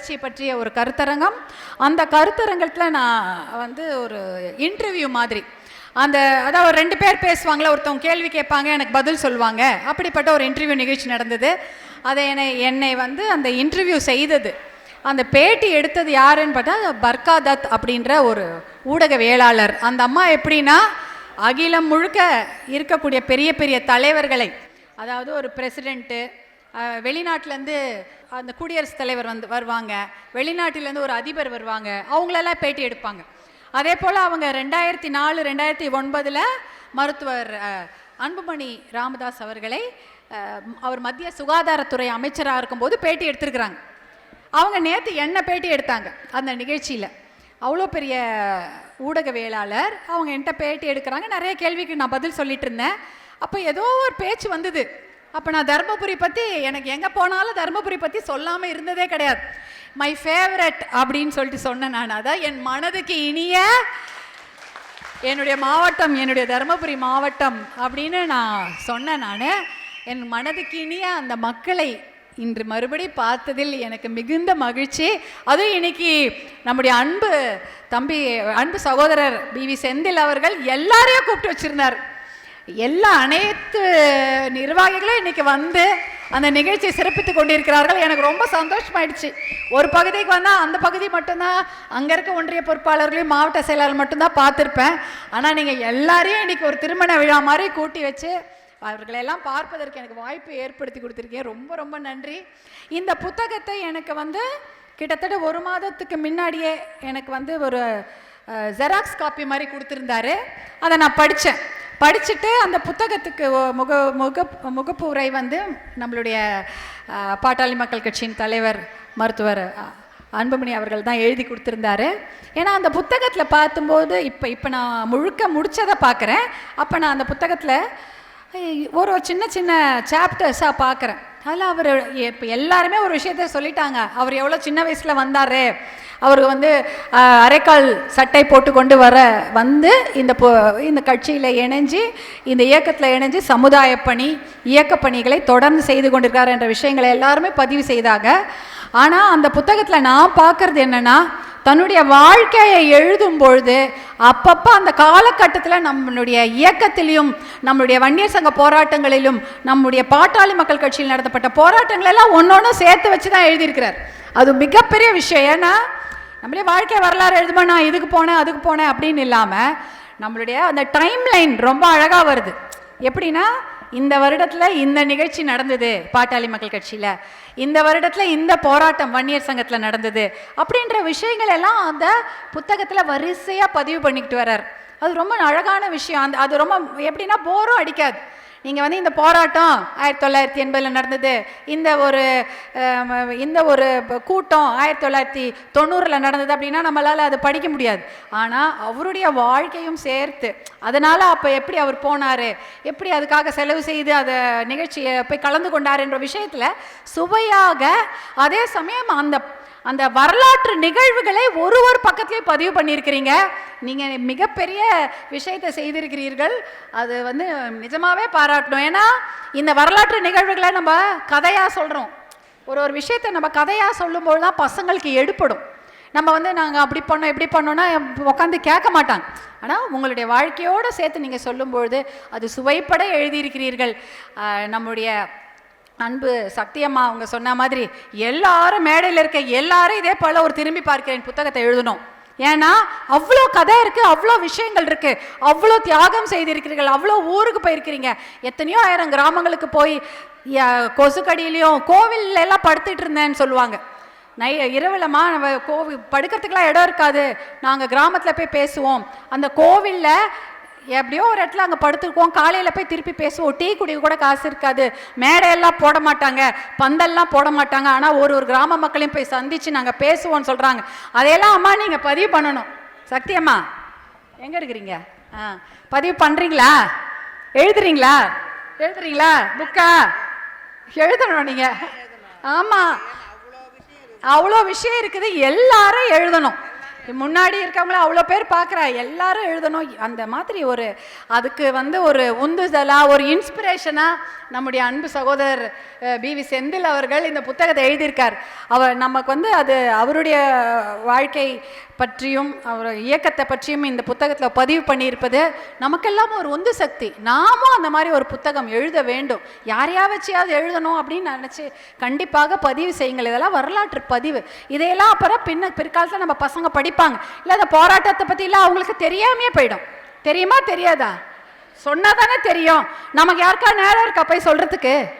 வளர்ச்சியை பற்றிய ஒரு கருத்தரங்கம். அந்த கருத்தரங்கத்தில் நான் வந்து ஒரு இன்டர்வியூ மாதிரி. அந்த அதாவது ஒரு ரெண்டு பேர் பேசுவாங்களே ஒருத்தவங்க கேள்வி கேட்பாங்க எனக்கு பதில் சொல்லுவாங்க. அப்படிப்பட்ட ஒரு இன்டர்வியூ நிகழ்ச்சி நடந்தது. அதை என்னை என்னை வந்து அந்த இன்டர்வியூ செய்தது. அந்த பேட்டி எடுத்தது யாருன்னு பார்த்தா பர்கா தத் அப்படின்ற ஒரு ஊடகவியலாளர் அந்த அம்மா எப்படின்னா அகிலம் முழுக்க இருக்கக்கூடிய பெரிய பெரிய தலைவர்களை அதாவது ஒரு பிரசிடெண்ட்டு வெளிநாட்டிலேருந்து அந்த குடியரசுத் தலைவர் வந்து வருவாங்க. வெளிநாட்டிலேருந்து ஒரு அதிபர் வருவாங்க. அவங்களெல்லாம் பேட்டி எடுப்பாங்க. அதே போல் அவங்க ரெண்டாயிரத்தி நாலு ரெண்டாயிரத்தி ஒன்பதில் மருத்துவர் அன்புமணி ராமதாஸ் அவர்களை அவர் மத்திய சுகாதாரத்துறை அமைச்சராக இருக்கும்போது பேட்டி எடுத்திருக்கிறாங்க. அவங்க நேற்று என்ன பேட்டி எடுத்தாங்க அந்த நிகழ்ச்சியில்? அவ்வளோ பெரிய ஊடகவியலாளர் அவங்க என்கிட்ட பேட்டி எடுக்கிறாங்க. நிறைய கேள்விக்கு நான் பதில் சொல்லிட்டு இருந்தேன். அப்போ ஏதோ ஒரு பேச்சு வந்தது. அப்போ நான் தருமபுரி பற்றி எனக்கு எங்கே போனாலும் தருமபுரி பற்றி சொல்லாமல் இருந்ததே கிடையாது. மை ஃபேவரட் அப்படின்னு சொல்லிட்டு சொன்னேன் நான். அதான் என் மனதுக்கு இனிய என்னுடைய மாவட்டம் என்னுடைய தருமபுரி மாவட்டம் அப்படின்னு நான் சொன்னேன் நான். என் மனதுக்கு இனிய அந்த மக்களை இன்று மறுபடி பார்த்ததில் எனக்கு மிகுந்த மகிழ்ச்சி. அதுவும் இன்னைக்கு நம்முடைய அன்பு தம்பி அன்பு சகோதரர் பி வி செந்தில் அவர்கள் எல்லாரையும் கூப்பிட்டு வச்சிருந்தார். எல்லா அனைத்து நிர்வாகிகளும் இன்னைக்கு வந்து அந்த நிகழ்ச்சியை சிறப்பித்து கொண்டிருக்கிறார்கள். எனக்கு ரொம்ப சந்தோஷமாயிடுச்சு. ஒரு பகுதிக்கு வந்தால் அந்த பகுதி மட்டும்தான். அங்கே இருக்க ஒன்றிய பொறுப்பாளர்களையும் மாவட்ட செயலாளர் மட்டும்தான் பார்த்துருப்பேன். ஆனால் நீங்கள் எல்லாரையும் இன்னைக்கு ஒரு திருமண விழா மாதிரி கூட்டி வச்சு அவர்களெல்லாம் பார்ப்பதற்கு எனக்கு வாய்ப்பு ஏற்படுத்தி கொடுத்துருக்கீங்க. ரொம்ப ரொம்ப நன்றி. இந்த புத்தகத்தை எனக்கு வந்து கிட்டத்தட்ட ஒரு மாதத்துக்கு முன்னாடியே எனக்கு வந்து ஒரு ஜெராக்ஸ் காப்பி மாதிரி கொடுத்துருந்தாரு. அதை நான் படித்தேன் படிச்சுட்டு அந்த புத்தகத்துக்கு முக முக முகப்பு உரை வந்து நம்மளுடைய பாட்டாளி மக்கள் கட்சியின் தலைவர் மருத்துவர் அன்புமணி அவர்கள் தான் எழுதி கொடுத்துருந்தாரு. ஏன்னா அந்த புத்தகத்தில் பார்த்தும்போது இப்போ இப்போ நான் முழுக்க முடித்ததை பார்க்குறேன் அப்போ நான் அந்த புத்தகத்தில் ஒரு சின்ன சின்ன சாப்டர்ஸாக பார்க்குறேன் அதில் அவர் இப்போ எல்லாருமே ஒரு விஷயத்த சொல்லிட்டாங்க. அவர் எவ்வளோ சின்ன வயசில் வந்தார்? அவர் வந்து அரைக்கால் சட்டை போட்டு கொண்டு வர வந்து இந்த பொ- இந்த கட்சியில் இணைஞ்சு இந்த இயக்கத்தில் இணைஞ்சு சமுதாய பணி இயக்க பணிகளை தொடர்ந்து செய்து கொண்டிருக்கார் என்ற விஷயங்களை எல்லாருமே பதிவு செய்தாங்க. ஆனால் அந்த புத்தகத்தில் நான் பார்க்குறது என்னன்னா தன்னுடைய வாழ்க்கையை எழுதும் பொழுது அப்பப்போ அந்த காலகட்டத்தில் நம்மளுடைய இயக்கத்திலையும் நம்மளுடைய வன்னியர் சங்க போராட்டங்களிலும் நம்முடைய பாட்டாளி மக்கள் கட்சியில் நடத்தப்பட்ட போராட்டங்கள் எல்லாம் ஒன்னொன்னு சேர்த்து வச்சு தான் எழுதியிருக்கிறார். அது மிகப்பெரிய விஷயம். ஏன்னா நம்மளே வாழ்க்கை வரலாறு எழுதுமா நான் இதுக்கு போனேன் அதுக்கு போனேன் அப்படின்னு இல்லாமல் நம்மளுடைய அந்த டைம் லைன் ரொம்ப அழகாக வருது. எப்படின்னா இந்த வருடத்தில் இந்த நிகழ்ச்சி நடந்தது பாட்டாளி மக்கள் கட்சியில். இந்த வருடத்தில் இந்த போராட்டம் வன்னியர் சங்கத்தில் நடந்தது அப்படின்ற விஷயங்கள் எல்லாம் அந்த புத்தகத்தில் வரிசையாக பதிவு பண்ணிக்கிட்டு வர்றார். அது ரொம்ப அழகான விஷயம். அந்த அது ரொம்ப எப்படின்னா போரும் அடிக்காது. நீங்கள் வந்து இந்த போராட்டம் ஆயிரத்தி தொள்ளாயிரத்தி எண்பதில் நடந்தது இந்த ஒரு இந்த ஒரு கூட்டம் ஆயிரத்தி தொள்ளாயிரத்தி தொண்ணூறில் நடந்தது அப்படின்னா நம்மளால் அது படிக்க முடியாது. ஆனால் அவருடைய வாழ்க்கையும் சேர்த்து அதனால் அப்போ எப்படி அவர் போனார் எப்படி அதுக்காக செலவு செய்து அதை நிகழ்ச்சியை போய் கலந்து கொண்டார் என்ற விஷயத்தில் சுவையாக அதே சமயம் அந்த அந்த வரலாற்று நிகழ்வுகளை ஒரு ஒரு பக்கத்துலேயும் பதிவு பண்ணியிருக்கிறீங்க. நீங்கள் மிகப்பெரிய விஷயத்தை செய்திருக்கிறீர்கள். அது வந்து நிஜமாகவே பாராட்டணும். ஏன்னா இந்த வரலாற்று நிகழ்வுகளை நம்ம கதையாக சொல்கிறோம் ஒரு ஒரு விஷயத்தை நம்ம கதையாக சொல்லும்போது தான் பசங்களுக்கு எடுப்படும் நம்ம வந்து நாங்கள் அப்படி பண்ணோம் இப்படி பண்ணோன்னா உட்காந்து கேட்க மாட்டாங்க. ஆனால் உங்களுடைய வாழ்க்கையோடு சேர்த்து நீங்கள் சொல்லும்பொழுது அது சுவைப்பட எழுதியிருக்கிறீர்கள். நம்முடைய அன்பு சக்தியம்மா அவங்க சொன்ன மாதிரி எல்லாரும் மேடையில் இருக்க எல்லாரும் இதே போல் ஒரு திரும்பி பார்க்கிறேன் புத்தகத்தை எழுதணும். ஏன்னா அவ்வளோ கதை இருக்குது அவ்வளோ விஷயங்கள் இருக்குது அவ்வளோ தியாகம் செய்திருக்கிறீர்கள் அவ்வளோ ஊருக்கு போயிருக்கிறீங்க. எத்தனையோ ஆயிரம் கிராமங்களுக்கு போய் கொசுக்கடியிலையும் கோவில்ல எல்லாம் படுத்துட்டு இருந்தேன்னு சொல்லுவாங்க. நை இரவுலமா நம்ம கோவில் படுக்கிறதுக்கெலாம் இடம் இருக்காது. நாங்கள் கிராமத்தில் போய் பேசுவோம். அந்த கோவிலில் எப்படியோ ஒரு இடத்துல அங்கே படுத்துருக்கோம். காலையில் போய் திருப்பி பேசுவோம். டீ குடிக்க கூட காசு இருக்காது. மேடையெல்லாம் போட மாட்டாங்க. பந்தல்லாம் போட மாட்டாங்க. ஆனால் ஒரு ஒரு கிராம மக்களையும் போய் சந்தித்து நாங்கள் பேசுவோம்னு சொல்கிறாங்க அதையெல்லாம் அம்மா நீங்கள் பதிவு பண்ணணும். சக்தி அம்மா எங்கே இருக்கிறீங்க? ஆ பதிவு பண்ணுறீங்களா எழுதுறீங்களா? எழுதுறீங்களா? புக்கா? எழுதணும் நீங்கள் ஆமாம் அவ்வளோ விஷயம் இருக்குது. எல்லாரும் எழுதணும். முன்னாடி இருக்கவங்கள அவ்வளோ பேர் பார்க்குறா. எல்லாரும் எழுதணும். அந்த மாதிரி ஒரு அதுக்கு வந்து ஒரு உந்துதலாக ஒரு இன்ஸ்பிரேஷனாக நம்முடைய அன்பு சகோதரர் பிவி செந்தில் அவர்கள் இந்த புத்தகத்தை எழுதியிருக்கார். அவர் நமக்கு வந்து அது அவருடைய வாழ்க்கை பற்றியும் அவர் இயக்கத்தை பற்றியும் இந்த புத்தகத்தில் பதிவு பண்ணியிருப்பது நமக்கெல்லாம் ஒரு உந்து சக்தி. நாமும் அந்த மாதிரி ஒரு புத்தகம் எழுத வேண்டும். யாரையா வச்சியாவது எழுதணும் அப்படின்னு நினச்சி கண்டிப்பாக பதிவு செய்யுங்கள். இதெல்லாம் வரலாற்று பதிவு. இதையெல்லாம் அப்புறம் பின்ன பிற்காலத்தில் நம்ம பசங்க படிப்பாங்க. இல்லை அந்த போராட்டத்தை பற்றிலாம் அவங்களுக்கு தெரியாமையே போயிடும். தெரியுமா தெரியாதா? சொன்னா தானே தெரியும். நமக்கு யாருக்கா நேரம் இருக்கா போய் சொல்கிறதுக்கு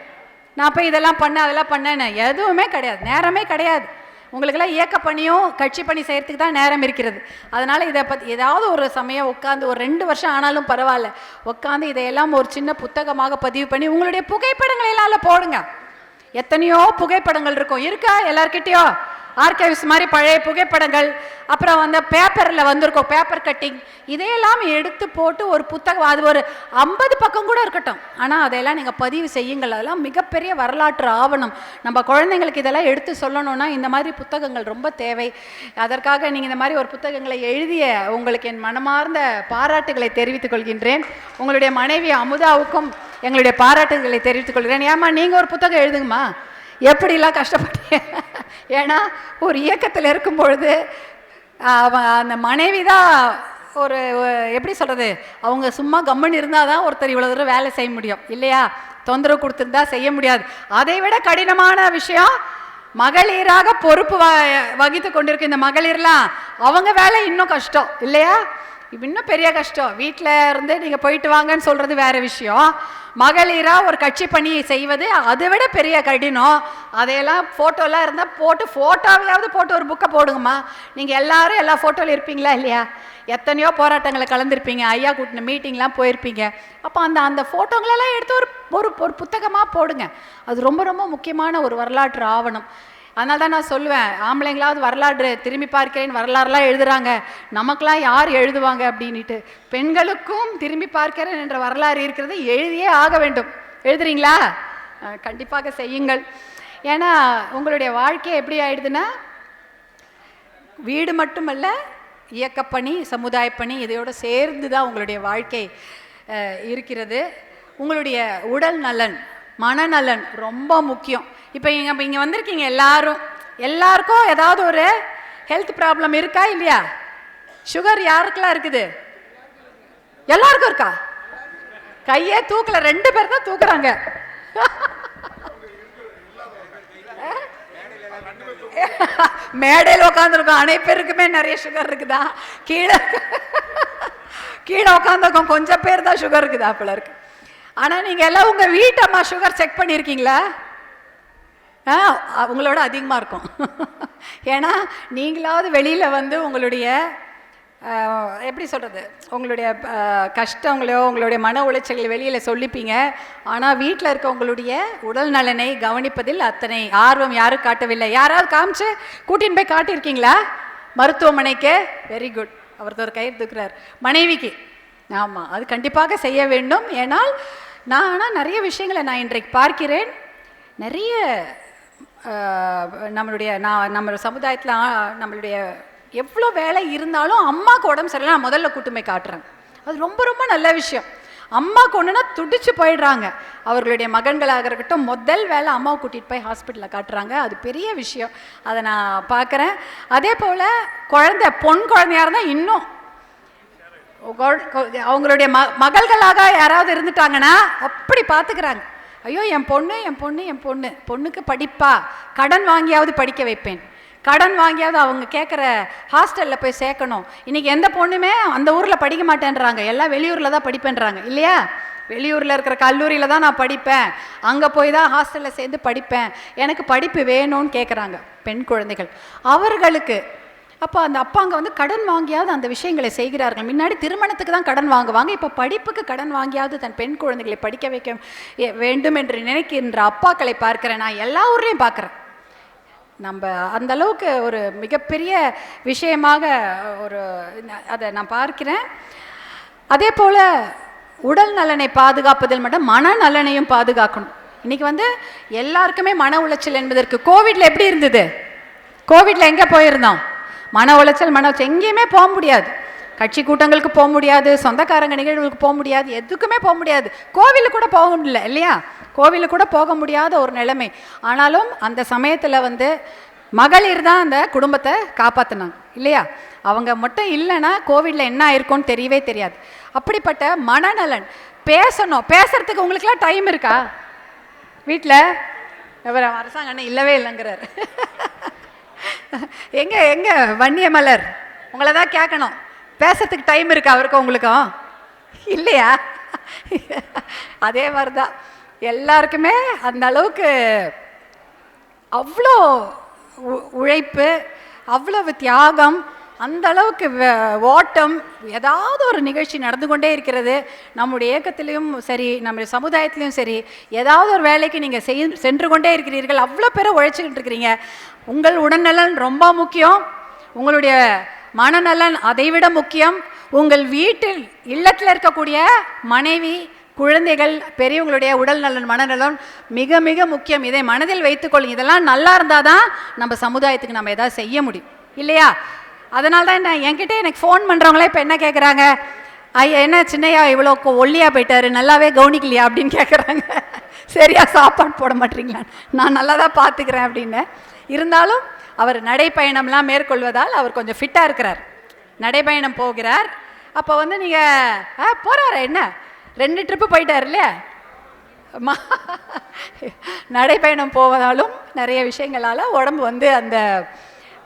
நான் போய் இதெல்லாம் பண்ணேன் அதெல்லாம் பண்ணேன்னு எதுவுமே கிடையாது. நேரமே கிடையாது. உங்களுக்கெல்லாம் இயக்க பணியும் கட்சி பணி செய்கிறதுக்கு தான் நேரம் இருக்கிறது. அதனால் இதை பற்றி ஏதாவது ஒரு சமயம் உட்காந்து ஒரு ரெண்டு வருஷம் ஆனாலும் பரவாயில்ல. உட்காந்து இதையெல்லாம் ஒரு சின்ன புத்தகமாக பதிவு பண்ணி உங்களுடைய புகைப்படங்களை எல்லாம் போடுங்க. எத்தனையோ புகைப்படங்கள் இருக்கும். இருக்கா? எல்லார்கிட்டயோ ஆர்கைவ்ஸ் மாதிரி பழைய புகைப்படங்கள் அப்புறம் வந்து பேப்பரில் வந்திருக்கும் பேப்பர் கட்டிங் இதையெல்லாம் எடுத்து போட்டு ஒரு புத்தகம் அது ஒரு ஐம்பது பக்கம் கூட இருக்கட்டும். ஆனால் அதையெல்லாம் நீங்கள் பதிவு செய்யுங்கள். அதெல்லாம் மிகப்பெரிய வரலாற்று ஆவணம். நம்ம குழந்தைங்களுக்கு இதெல்லாம் எடுத்து சொல்லணும்னா இந்த மாதிரி புத்தகங்கள் ரொம்ப தேவை. அதற்காக நீங்கள் இந்த மாதிரி ஒரு புத்தகங்களை எழுதிய உங்களுக்கு என் மனமார்ந்த பாராட்டுகளை தெரிவித்துக் கொள்கின்றேன். உங்களுடைய மனைவி அமுதாவுக்கும் எங்களுடைய பாராட்டுகளை தெரிவித்துக் கொள்கிறேன். ஏமா நீங்கள் ஒரு புத்தகம் எழுதுங்கம்மா. எப்படிலாம் கஷ்டப்பட்டீங்க ஏன்னா ஒரு இயக்கத்தில் இருக்கும் பொழுது அவன் அந்த மனைவி தான் ஒரு எப்படி சொல்கிறது அவங்க சும்மா கம்முன்னு இருந்தால் தான் ஒருத்தர் இவ்வளோ தூரம் வேலை செய்ய முடியும். இல்லையா? தொந்தரவு கொடுத்துருந்தா செய்ய முடியாது. அதை விட கடினமான விஷயம் மகளிராக பொறுப்பு வ வகித்து கொண்டிருக்க இந்த மகளிர்லாம் அவங்க வேலை இன்னும் கஷ்டம். இல்லையா? இப்போ இன்னும் பெரிய கஷ்டம். வீட்டில் இருந்து நீங்கள் போயிட்டு வாங்கன்னு சொல்கிறது வேற விஷயம். மகளிராக ஒரு கட்சி பணி செய்வது அதை விட பெரிய கடினம். அதையெல்லாம் ஃபோட்டோலாம் இருந்தால் போட்டு ஃபோட்டோவையாவது போட்டு ஒரு புக்கை போடுங்கம்மா. நீங்கள் எல்லாரும் எல்லா ஃபோட்டோவில் இருப்பீங்களா இல்லையா? எத்தனையோ போராட்டங்களை கலந்துருப்பீங்க. ஐயா கூட்டின மீட்டிங்லாம் போயிருப்பீங்க. அப்போ அந்த அந்த ஃபோட்டோங்களெல்லாம் எடுத்து ஒரு ஒரு ஒரு புத்தகமாக போடுங்க. அது ரொம்ப ரொம்ப முக்கியமான ஒரு வரலாற்று ஆவணம். அதனால தான் நான் சொல்லுவேன் ஆம்பளைங்களாவது வரலாறு திரும்பி பார்க்கிறேன் வரலாறுலாம் எழுதுறாங்க. நமக்கெல்லாம் யார் எழுதுவாங்க அப்படின்ட்டு பெண்களுக்கும் திரும்பி பார்க்கிறேன் என்ற வரலாறு இருக்கிறது எழுதியே ஆக வேண்டும். எழுதுறீங்களா? கண்டிப்பாக செய்யுங்கள். ஏன்னா உங்களுடைய வாழ்க்கை எப்படி ஆயிடுதுன்னா வீடு மட்டுமல்ல இயக்கப்பணி சமுதாய பணி இதையோடு சேர்ந்து தான் உங்களுடைய வாழ்க்கை இருக்கிறது. உங்களுடைய உடல் நலன் மனநலன் ரொம்ப முக்கியம். இப்போ இங்கே இங்கே வந்திருக்கீங்க எல்லாரும். எல்லாருக்கும் ஏதாவது ஒரு ஹெல்த் ப்ராப்ளம் இருக்கா இல்லையா? சுகர் யாருக்கெல்லாம் இருக்குது? எல்லாருக்கும் இருக்கா? கையே தூக்கல ரெண்டு பேர் தான் தூக்குறாங்க. மேடையில் உட்காந்துருக்கோம் அனைப்பேருக்குமே நிறைய சுகர் இருக்குதா? கீழே கீழே உட்காந்துருக்கோம் கொஞ்சம் பேர் தான் சுகர் இருக்குதா அப்பல இருக்கு. ஆனால் நீங்கள் எல்லாம் உங்கள் வீட்டம்மா சுகர் செக் பண்ணியிருக்கீங்களா ஆ உங்களோட அதிகமாக இருக்கும். ஏன்னா நீங்களாவது வெளியில் வந்து உங்களுடைய எப்படி சொல்கிறது உங்களுடைய கஷ்டங்களோ உங்களுடைய மன உளைச்சல்கள் வெளியில் சொல்லிப்பீங்க. ஆனால் வீட்டில் இருக்க உங்களுடைய உடல் நலனை கவனிப்பதில் அத்தனை ஆர்வம் யாரும் காட்டவில்லை. யாராவது காமிச்சு கூட்டின்னு போய் காட்டியிருக்கீங்களா? மருத்துவமனைக்கு? வெரி குட் அவர்த்த ஒரு கயிறு தூக்குறார். மனைவிக்கு. ஆமாம் அது கண்டிப்பாக செய்ய வேண்டும். ஏன்னால் நான் ஆனால் நிறைய விஷயங்களை நான் இன்றைக்கு பார்க்கிறேன். நிறைய நம்மளுடைய நான் நம்ம சமுதாயத்தில் நம்மளுடைய எவ்வளோ வேலை இருந்தாலும் அம்மாவுக்கு உடம்பு சரியில்லை நான் முதல்ல கூட்டுமை காட்டுறேன். அது ரொம்ப ரொம்ப நல்ல விஷயம். அம்மாவுக்கு ஒன்றுனா துடிச்சு போயிடுறாங்க. அவர்களுடைய மகன்களாக இருக்கட்டும் முதல் வேலை அம்மாவை கூட்டிகிட்டு போய் ஹாஸ்பிட்டலில் காட்டுறாங்க. அது பெரிய விஷயம். அதை நான் பார்க்குறேன். அதே போல் குழந்தை பொன் குழந்தையாக இருந்தால் இன்னும். அவங்களுடைய ம மகள்களாக யாராவது இருந்துட்டாங்கன்னா அப்படி பார்த்துக்கிறாங்க. ஐயோ என் பொண்ணு என் பொண்ணு என் பொண்ணு. பொண்ணுக்கு படிப்பா. கடன் வாங்கியாவது படிக்க வைப்பேன். கடன் வாங்கியாவது அவங்க கேட்குற ஹாஸ்டலில் போய் சேர்க்கணும். இன்றைக்கி எந்த பொண்ணுமே அந்த ஊரில் படிக்க மாட்டேன்றாங்க. எல்லாம் வெளியூரில் தான் படிப்பேன்றாங்க. இல்லையா? வெளியூரில் இருக்கிற கல்லூரியில் தான் நான் படிப்பேன். அங்கே போய் தான் ஹாஸ்டலில் சேர்ந்து படிப்பேன். எனக்கு படிப்பு வேணும்னு கேட்குறாங்க பெண் குழந்தைகள். அவர்களுக்கு அப்போ அந்த அப்பாங்க வந்து கடன் வாங்கியாவது அந்த விஷயங்களை செய்கிறார்கள். முன்னாடி திருமணத்துக்கு தான் கடன் வாங்குவாங்க. இப்போ படிப்புக்கு கடன் வாங்கியாவது தன் பெண் குழந்தைகளை படிக்க வைக்க வேண்டும் என்று நினைக்கின்ற அப்பாக்களை பார்க்கிறேன் நான் எல்லா ஊர்லேயும் பார்க்குறேன். நம்ம அந்த அளவுக்கு ஒரு மிகப்பெரிய விஷயமாக ஒரு அதை நான் பார்க்கிறேன். அதே போல் உடல் நலனை பாதுகாப்பதில் மட்டும் மனநலனையும் பாதுகாக்கணும். இன்னைக்கு வந்து எல்லாருக்குமே மன உளைச்சல் என்பதற்கு கோவிடில் எப்படி இருந்தது? கோவிடில் எங்கே போயிருந்தோம்? மன உளைச்சல் மன உளைச்சல். எங்கேயுமே போக முடியாது. கட்சி கூட்டங்களுக்கு போக முடியாது சொந்தக்காரங்க நிகழ்வுகளுக்கு போக முடியாது எதுக்குமே போக முடியாது. கோவிலுக்கு கூட போக முடியல இல்லையா? கோவிலுக்கு கூட போக முடியாத ஒரு நிலைமை. ஆனாலும் அந்த சமயத்தில் வந்து மகளிர் தான் அந்த குடும்பத்தை காப்பாற்றினாங்க இல்லையா? அவங்க மட்டும் இல்லைன்னா கோவிலில் என்ன ஆயிருக்கும்னு தெரியவே தெரியாது. அப்படிப்பட்ட மனநலன். பேசணும். பேசுறதுக்கு உங்களுக்குலாம் டைம் இருக்கா? வீட்டில் இவர் அரசாங்க அண்ணன் இல்லவே இல்லைங்கிறார். எங்க எங்க வன்னிய மலர்? உங்களை தான் கேட்கணும் பேசுறதுக்கு டைம் இருக்கா அவருக்கும் உங்களுக்கும் இல்லையா? அதே மாதிரி தான் எல்லாருக்குமே அந்த அளவுக்கு அவ்வளோ உ- உழைப்பு அவ்வளவு தியாகம் அந்த அளவுக்கு ஓட்டம் ஏதாவது ஒரு நிகழ்ச்சி நடந்து கொண்டே இருக்கிறது. நம்முடைய இயக்கத்திலையும் சரி நம்முடைய சமுதாயத்திலையும் சரி ஏதாவது ஒரு வேலைக்கு நீங்கள் செய் சென்று கொண்டே இருக்கிறீர்கள். அவ்வளோ பேரை உழைச்சிக்கிட்டு இருக்கிறீங்க. உங்கள் உடல்நலன் ரொம்ப முக்கியம். உங்களுடைய மனநலன் அதைவிட முக்கியம். உங்கள் வீட்டில் இல்லத்தில் இருக்கக்கூடிய மனைவி குழந்தைகள் பெரியவங்களுடைய உடல் நலன் மனநலன் மிக மிக முக்கியம். இதை மனதில் வைத்துக்கொள்ளுங்க இதெல்லாம் நல்லா இருந்தால் தான் நம்ம சமுதாயத்துக்கு நம்ம எதாவது செய்ய முடியும். இல்லையா? அதனால தான் என்ன என்கிட்ட எனக்கு ஃபோன் பண்ணுறவங்களே இப்போ என்ன கேட்குறாங்க ஐயா என்ன சின்னையா இவ்வளோ கொ- போயிட்டாரு நல்லாவே கவனிக்கலையா? அப்படின்னு கேட்குறாங்க சரியா சாப்பாடு போட மாட்டீங்களா? நான் நல்லா தான் பார்த்துக்கிறேன் அப்படின்னு. இருந்தாலும் அவர் நடைப்பயணம்லாம் மேற்கொள்வதால் அவர் கொஞ்சம் ஃபிட்டாக இருக்கிறார். நடைப்பயணம் போகிறார். அப்போ வந்து நீங்கள் ஆ போகிறார என்ன? ரெண்டு ட்ரிப்பு போயிட்டார் இல்லையா? நடைப்பயணம் போவதாலும் நிறைய விஷயங்களால் உடம்பு வந்து அந்த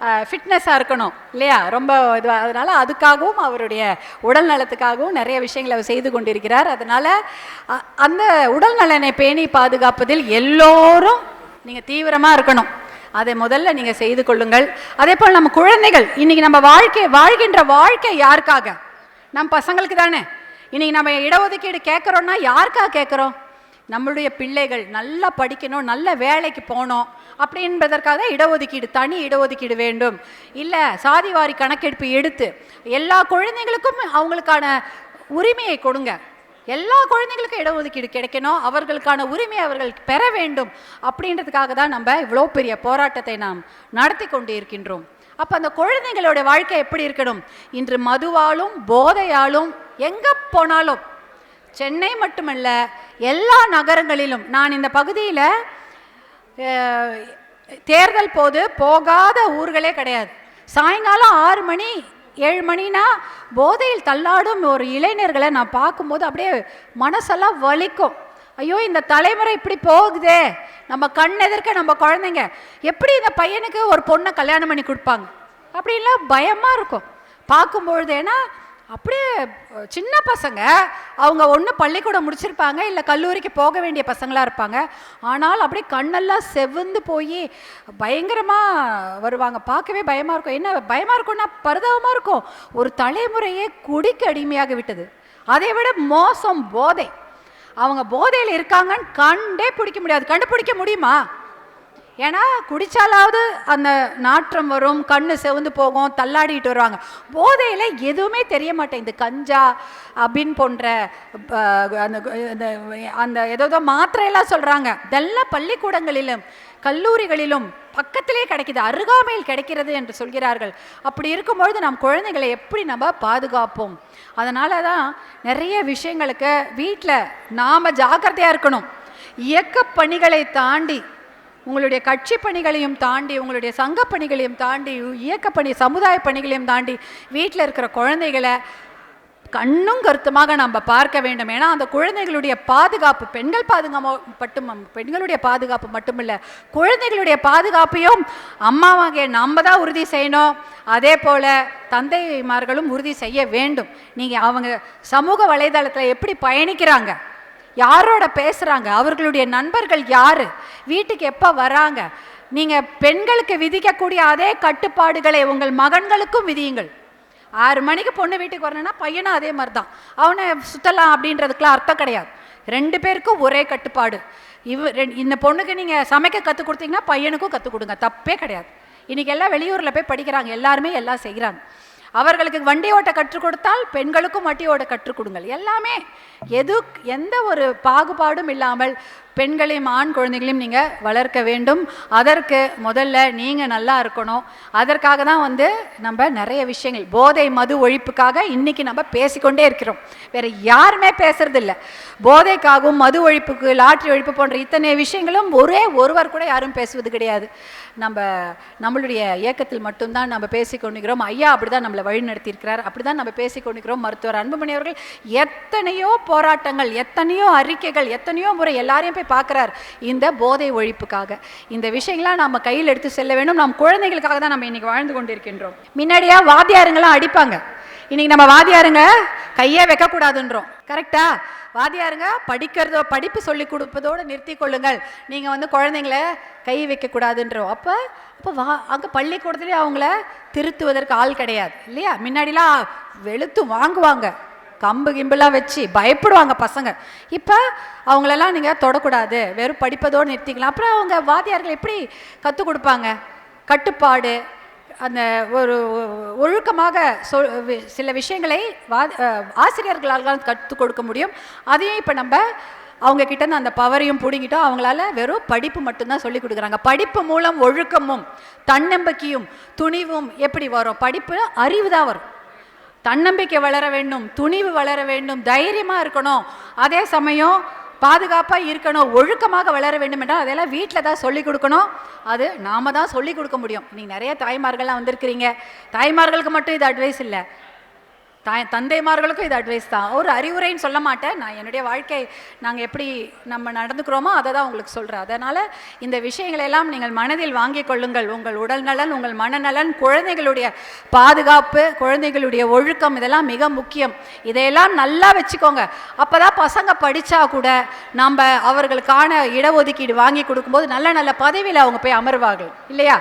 ஃபிட்னஸாக இருக்கணும் இல்லையா? ரொம்ப இதுவாக அதனால் அதுக்காகவும் அவருடைய உடல் நலத்துக்காகவும் நிறைய விஷயங்களை அவர் செய்து கொண்டிருக்கிறார். அதனால் அ- அந்த உடல் நலனை பேணி பாதுகாப்பதில் எல்லோரும் நீங்கள் தீவிரமாக இருக்கணும். அதை முதல்ல நீங்கள் செய்து கொள்ளுங்கள். அதே போல் நம்ம குழந்தைகள் இன்றைக்கி நம்ம வாழ்க்கை வாழ்கின்ற வாழ்க்கை யாருக்காக? நம் பசங்களுக்கு தானே. இன்றைக்கி நம்ம இடஒதுக்கீடு கேட்குறோன்னா யாருக்காக கேட்குறோம்? நம்மளுடைய பிள்ளைகள் நல்லா படிக்கணும் நல்ல வேலைக்கு போகணும். அப்படின்றதற்காக தான் இடஒதுக்கீடு தனி இடஒதுக்கீடு வேண்டும். இல்லை சாதிவாரி கணக்கெடுப்பு எடுத்து எல்லா குழந்தைங்களுக்கும் அவங்களுக்கான உரிமையை கொடுங்க. எல்லா குழந்தைங்களுக்கும் இடஒதுக்கீடு கிடைக்கணும். அவர்களுக்கான உரிமை அவர்கள் பெற வேண்டும். அப்படின்றதுக்காக தான் நம்ம இவ்வளோ பெரிய போராட்டத்தை நாம் நடத்தி கொண்டு இருக்கின்றோம் அப்போ அந்த குழந்தைங்களோட வாழ்க்கை எப்படி இருக்கணும்? இன்று மதுவாலும் போதையாலும் எங்கே போனாலும் சென்னை மட்டுமல்ல எல்லா நகரங்களிலும். நான் இந்த பகுதியில் தேர்தல் போது போகாத ஊர்களே கிடையாது. சாயங்காலம் ஆறு மணி ஏழு மணினா போதையில் தள்ளாடும் ஒரு இளைஞர்களை நான் பார்க்கும்போது அப்படியே மனசெல்லாம் வலிக்கும். ஐயோ இந்த தலைமுறை இப்படி போகுதே. நம்ம கண் எதிர்க்க நம்ம குழந்தைங்க. எப்படி இந்த பையனுக்கு ஒரு பொண்ணை கல்யாணம் பண்ணி கொடுப்பாங்க? அப்படின்லாம் பயமாக இருக்கும். பார்க்கும்பொழுது ஏன்னா அப்படியே சின்ன பசங்க. அவங்க ஒன்று பள்ளிக்கூடம் முடிச்சிருப்பாங்க இல்லை கல்லூரிக்கு போக வேண்டிய பசங்களாக இருப்பாங்க. ஆனால் அப்படியே கண்ணெல்லாம் செவந்து போய் பயங்கரமாக வருவாங்க. பார்க்கவே பயமாக இருக்கும். என்ன பயமாக இருக்கும்னா பரிதாபமாக இருக்கும். ஒரு தலைமுறையே குடிக்கு அடிமையாக விட்டது. அதை விட மோசம் போதை. அவங்க போதையில் இருக்காங்கன்னு கண்டே பிடிக்க முடியாது. கண்டுபிடிக்க முடியுமா? ஏன்னா குடித்தாலாவது அந்த நாற்றம் வரும் கண் செவந்து போகும் தள்ளாடிட்டு வருவாங்க. போதையில் எதுவுமே தெரிய மாட்டேங்குது கஞ்சா அப்படின்னு போன்ற அந்த அந்த அந்த ஏதோ மாத்திரையெல்லாம் சொல்கிறாங்க இதெல்லாம் பள்ளிக்கூடங்களிலும் கல்லூரிகளிலும் பக்கத்திலே கிடைக்கிது. அருகாமையில் கிடைக்கிறது என்று சொல்கிறார்கள். அப்படி இருக்கும்பொழுது நம் குழந்தைகளை எப்படி நம்ம பாதுகாப்போம்? அதனால தான் நிறைய விஷயங்களுக்கு வீட்டில் நாம் ஜாக்கிரதையாக இருக்கணும். இயக்க பணிகளை தாண்டி உங்களுடைய கட்சி பணிகளையும் தாண்டி உங்களுடைய சங்க பணிகளையும் தாண்டி இயக்க பணி சமுதாய பணிகளையும் தாண்டி வீட்டில் இருக்கிற குழந்தைகளை கண்ணும் கருத்துமாக நம்ம பார்க்க வேண்டும். ஏன்னா அந்த குழந்தைகளுடைய பாதுகாப்பு பெண்கள் பாதுகாப்பு மட்டும் பெண்களுடைய பாதுகாப்பு மட்டுமில்லை குழந்தைகளுடைய பாதுகாப்பையும் அம்மாவாக நம்ம தான் உறுதி செய்யணும். அதே போல் தந்தைமார்களும் உறுதி செய்ய வேண்டும். நீங்கள் அவங்க சமூக வலைதளத்தில் எப்படி பயணிக்கிறாங்க? யாரோட பேசுகிறாங்க அவர்களுடைய நண்பர்கள் யார்? வீட்டுக்கு எப்போ வராங்க? நீங்கள் பெண்களுக்கு விதிக்கக்கூடிய அதே கட்டுப்பாடுகளை உங்கள் மகன்களுக்கும் விதியுங்கள். ஆறு மணிக்கு பொண்ணு வீட்டுக்கு வரணும்னா பையனும் அதே மாதிரி தான் அவனை சுற்றலாம் அப்படின்றதுக்குலாம் அர்த்தம் கிடையாது. ரெண்டு பேருக்கும் ஒரே கட்டுப்பாடு. இவ ரெண்- இந்த பொண்ணுக்கு நீங்கள் சமைக்க கற்றுக் கொடுத்தீங்கன்னா பையனுக்கும் கற்றுக் கொடுங்க. தப்பே கிடையாது. இன்றைக்கி எல்லாம் வெளியூரில் போய் படிக்கிறாங்க. எல்லாருமே எல்லாம் செய்கிறாங்க அவர்களுக்கு வண்டி ஓட்ட கற்றுக் கொடுத்தால் பெண்களுக்கும் வண்டி ஓட்ட கற்றுக் கொடுங்கள். எல்லாமே எது எந்த ஒரு பாகுபாடும் இல்லாமல் பெண்களையும் ஆண் குழந்தைகளையும் நீங்கள் வளர்க்க வேண்டும். அதற்கு முதல்ல நீங்கள் நல்லா இருக்கணும். அதற்காக தான் வந்து நம்ம நிறைய விஷயங்கள் போதை மது ஒழிப்புக்காக இன்றைக்கி நம்ம பேசிக்கொண்டே இருக்கிறோம். வேறு யாருமே பேசுறது போதைக்காகவும் மது ஒழிப்புக்கு லாட்ரி ஒழிப்பு போன்ற இத்தனை விஷயங்களும் ஒரே ஒருவர் கூட யாரும் பேசுவது கிடையாது. நம்ம நம்மளுடைய இயக்கத்தில் மட்டும்தான் நம்ம பேசிக்கொண்டிருக்கிறோம். ஐயா அப்படிதான் நம்மளை வழி நடத்தியிருக்கிறார் அப்படிதான் நம்ம பேசிக்கொண்டிருக்கிறோம். மருத்துவர் அன்புமணி அவர்கள் எத்தனையோ போராட்டங்கள் எத்தனையோ அறிக்கைகள் எத்தனையோ முறை எல்லாரையும் போய் பார்க்குறார் இந்த போதை ஒழிப்புக்காக. இந்த விஷயங்கள்லாம் நம்ம கையில் எடுத்து செல்ல வேண்டும். நம் குழந்தைகளுக்காக தான் நம்ம இன்னைக்கு வாழ்ந்து கொண்டிருக்கின்றோம். முன்னாடியா வாத்தியாருங்கெல்லாம் அடிப்பாங்க. இன்னைக்கு நம்ம வாத்தியாருங்க கையே வைக்கக்கூடாதுன்றோம். கரெக்டா வாத்தியாருங்க படிக்கிறதோ படிப்பு சொல்லி கொடுப்பதோடு நிறுத்தி கொள்ளுங்கள். நீங்கள் வந்து குழந்தைங்கள கை வைக்கக்கூடாதுன்றோம். அப்போ அப்போ வா அங்கே பள்ளிக்கூடத்துலேயே அவங்கள திருத்துவதற்கு ஆள் கிடையாது. இல்லையா? முன்னாடிலாம் வெளுத்து வாங்குவாங்க. கம்பு கிம்பெல்லாம் வச்சு பயப்படுவாங்க பசங்க. இப்போ அவங்களெல்லாம் நீங்கள் தொடக்கூடாது. வெறும் படிப்பதோடு நிறுத்திக்கலாம். அப்புறம் அவங்க வாத்தியார்கள் எப்படி கற்றுக் கொடுப்பாங்க? கட்டுப்பாடு அந்த ஒரு ஒழுக்கமாக சொ வி- சில விஷயங்களை வா ஆசிரியர்களால் தான் கற்றுக் கொடுக்க முடியும். அதையும் இப்போ நம்ம அவங்க கிட்ட அந்த பவரையும் பிடுங்கிட்டோம். அவங்களால வெறும் படிப்பு மட்டும்தான் சொல்லி கொடுக்குறாங்க. படிப்பு மூலம் ஒழுக்கமும் தன்னம்பிக்கையும் துணிவும் எப்படி வரும்? படிப்பு அறிவு தான் வரும். தன்னம்பிக்கை வளர வேண்டும் துணிவு வளர வேண்டும் தைரியமாக இருக்கணும். அதே சமயம் பாதுகாப்பாக இருக்கணும் ஒழுக்கமாக வளர வேண்டும் என்றால் அதெல்லாம் வீட்டில் தான் சொல்லிக் கொடுக்கணும். அது நாம தான் சொல்லிக் கொடுக்க முடியும். நீங்கள் நிறைய தாய்மார்கள்லாம் வந்திருக்கிறீங்க. தாய்மார்களுக்கு மட்டும் இது அட்வைஸ் இல்லை. தாய் தந்தைமார்களுக்கும் இது அட்வைஸ் தான். ஒரு அறிவுரைன்னு சொல்ல மாட்டேன். நான் என்னுடைய வாழ்க்கை நாங்கள் எப்படி நம்ம நடந்துக்கிறோமோ அதை தான் உங்களுக்கு சொல்கிறேன் அதனால் இந்த விஷயங்களை எல்லாம் நீங்கள் மனதில் வாங்கிக் கொள்ளுங்கள். உங்கள் உடல் நலன் உங்கள் மனநலன் குழந்தைகளுடைய பாதுகாப்பு குழந்தைகளுடைய ஒழுக்கம் இதெல்லாம் மிக முக்கியம். இதையெல்லாம் நல்லா வச்சுக்கோங்க. அப்போ தான் பசங்க படித்தா கூட நம்ம அவர்களுக்கான இடஒதுக்கீடு வாங்கி கொடுக்கும்போது நல்ல நல்ல பதவியில் அவங்க போய் அமர்வார்கள். இல்லையா?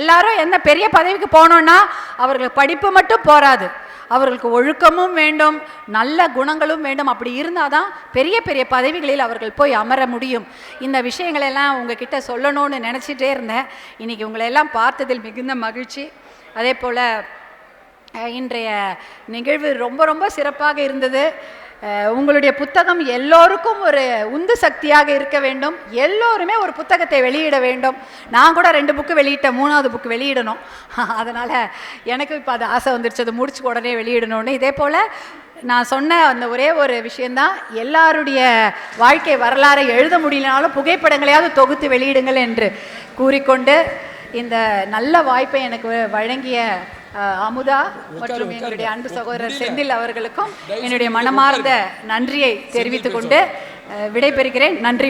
எல்லாரும் என்ன பெரிய பதவிக்கு போனோன்னா அவர்கள் படிப்பு மட்டும் போராது அவர்களுக்கு ஒழுக்கமும் வேண்டும் நல்ல குணங்களும் வேண்டும். அப்படி இருந்தால் தான் பெரிய பெரிய பதவிகளில் அவர்கள் போய் அமர முடியும். இந்த விஷயங்களெல்லாம் உங்ககிட்ட சொல்லணும்னு நினச்சிட்டே இருந்தேன். இன்னைக்கு உங்களை எல்லாம் பார்த்ததில் மிகுந்த மகிழ்ச்சி. அதே போல் இன்றைய நிகழ்வு ரொம்ப ரொம்ப சிறப்பாக இருந்தது. உங்களுடைய புத்தகம் எல்லோருக்கும் ஒரு உந்து சக்தியாக இருக்க வேண்டும். எல்லோருமே ஒரு புத்தகத்தை வெளியிட வேண்டும். நான் கூட ரெண்டு புக்கு வெளியிட்டேன் மூணாவது புக்கு வெளியிடணும். அதனால் எனக்கு இப்போ அது ஆசை வந்துருச்சு. அதை முடிச்சு உடனே வெளியிடணும்னு. இதே போல் நான் சொன்ன அந்த ஒரே ஒரு விஷயந்தான் எல்லாருடைய வாழ்க்கை வரலாறை எழுத முடியலனாலும் புகைப்படங்களையாவது தொகுத்து வெளியிடுங்கள் என்று கூறிக்கொண்டு இந்த நல்ல வாய்ப்பை எனக்கு வ- வழங்கிய அமுதா மற்றும் எங்களுடைய அன்பு சகோதரர் செந்தில் அவர்களுக்கும் என்னுடைய மனமார்ந்த நன்றியை தெரிவித்துக் கொண்டு விடைபெறுகிறேன். நன்றி